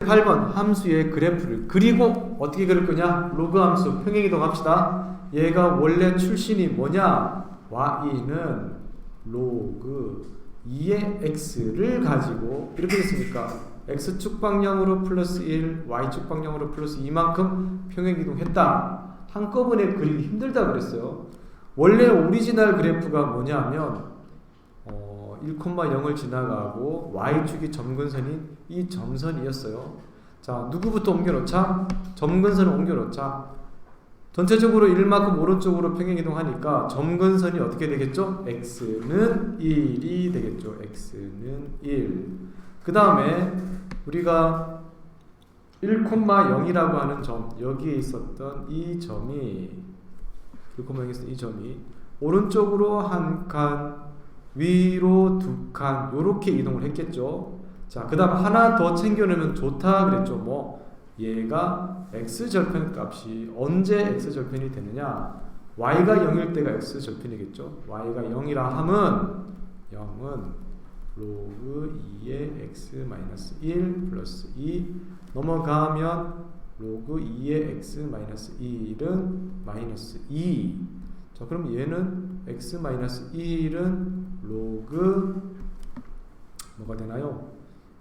8번 함수의 그래프를 그리고 어떻게 그릴 거냐? 로그 함수 평행이동 합시다. 얘가 원래 출신이 뭐냐? y는 로그 2의 x를 가지고 이렇게 됐습니까? x축 방향으로 플러스 1, y축 방향으로 플러스 2만큼 평행이동했다. 한꺼번에 그리기 힘들다 그랬어요. 원래 오리지널 그래프가 뭐냐면 어, 1,0을 지나가고 y축이 점근선인 이 점선이었어요. 자, 누구부터 옮겨놓자? 점근선을 옮겨놓자. 전체적으로 1만큼 오른쪽으로 평행이동하니까 점근선이 어떻게 되겠죠? x는 1이 되겠죠. x는 1. 그 다음에 우리가 1,0이라고 하는 점 여기에 있었던 이 점이 1,0에 있었던 이 점이 오른쪽으로 한 칸, 위로 두 칸, 요렇게 이동을 했겠죠. 자, 그 다음 하나 더 챙겨내면 좋다 그랬죠. 뭐, 얘가 x절편 값이 언제 x절편이 되느냐? y가 0일 때가 x절편이겠죠. y가 0이라 함은 0은 로그 2의 x 마이너스 1 플러스 2 넘어가면 로그 2의 x 마이너스 1은 마이너스 2 자, 그럼 얘는 x 마이너스 1은 로그 뭐가 되나요?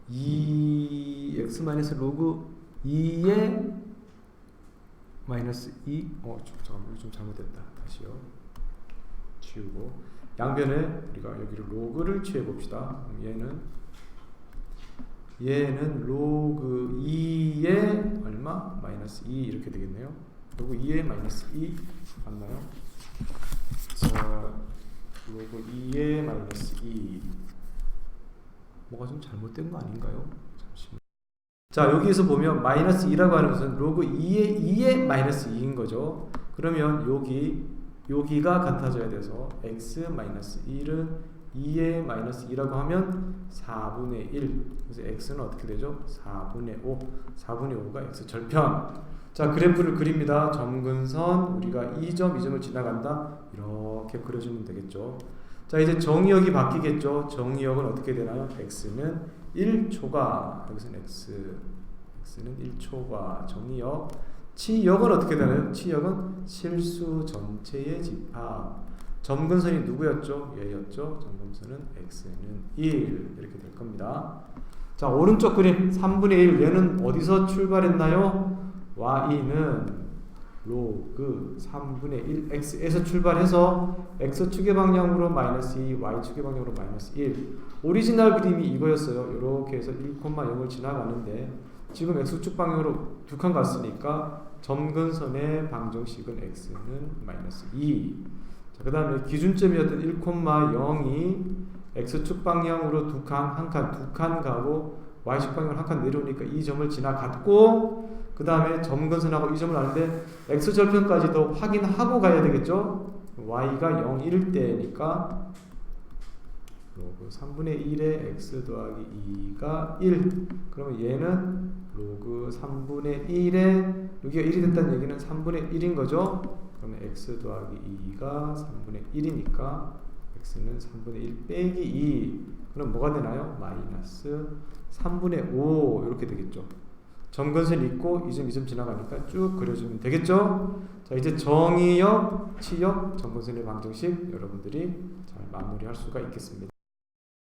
2 x 마이너스 로그 2의 마이너스 2 어, 좀, 잠깐만 좀 잘못됐다. 다시요. 지우고 양변에 우리가 여기를 로그를 취해 봅시다. 얘는 얘는 로그 2의 얼마? 마이너스 2 이렇게 되겠네요. 로그 2의 마이너스 2 맞나요? 자, 로그 2의 마이너스 2 뭐가 좀 잘못된 거 아닌가요? 잠시만. 자 여기에서 보면 마이너스 2라고 하는 것은 로그 2의 2의 마이너스 2인 거죠. 그러면 여기 여기가 같아져야 돼서 x 마이너스 1은 2의 마이너스 2라고 하면 4분의 1 그래서 x는 어떻게 되죠? 4분의 5 4분의 5가 x 절편. 자 그래프를 그립니다. 점근선 우리가 이점이 점을 지나간다. 이렇게 그려주면 되겠죠. 자 이제 정의역이 바뀌겠죠. 정의역은 어떻게 되나요? x는 1초가 여기서는 x x는 1초가 정의역. 치역은 어떻게 되나요? 치역은 실수 전체의 집합 점근선이 누구였죠? 얘였죠. 점근선은 x는 1 이렇게 될 겁니다. 자 오른쪽 그림 3분의 1 얘는 어디서 출발했나요? y는 로그 3분의 1 x에서 출발해서 x축의 방향으로 마이너스 2 y축의 방향으로 마이너스 1 오리지널 그림이 이거였어요. 이렇게 해서 1,0을 지나가는데 지금 x축 방향으로 두 칸 갔으니까 점근선의 방정식은 x는 마이너스 2 그 다음에 기준점이었던 1,0이 x축 방향으로 두 칸, 한 칸, 두 칸 가고 y축 방향으로 한 칸 내려오니까 이 점을 지나갔고 그 다음에 점근선하고 이 점을 아는데 x절편까지도 확인하고 가야 되겠죠? y가 0, 1일 때니까 로그 3분의 1의 x 더하기 2가 1 그러면 얘는 로그 3분의 1에 여기가 1이 됐다는 얘기는 3분의 1인 거죠? 그러면 x 더하기 2가 3분의 1이니까 x는 3분의 1 빼기 2 그럼 뭐가 되나요? 마이너스 3분의 5 이렇게 되겠죠. 점근선 있고 이 점 이 점 지나가니까 쭉 그려주면 되겠죠? 자 이제 정의역, 치역, 점근선의 방정식 여러분들이 잘 마무리할 수가 있겠습니다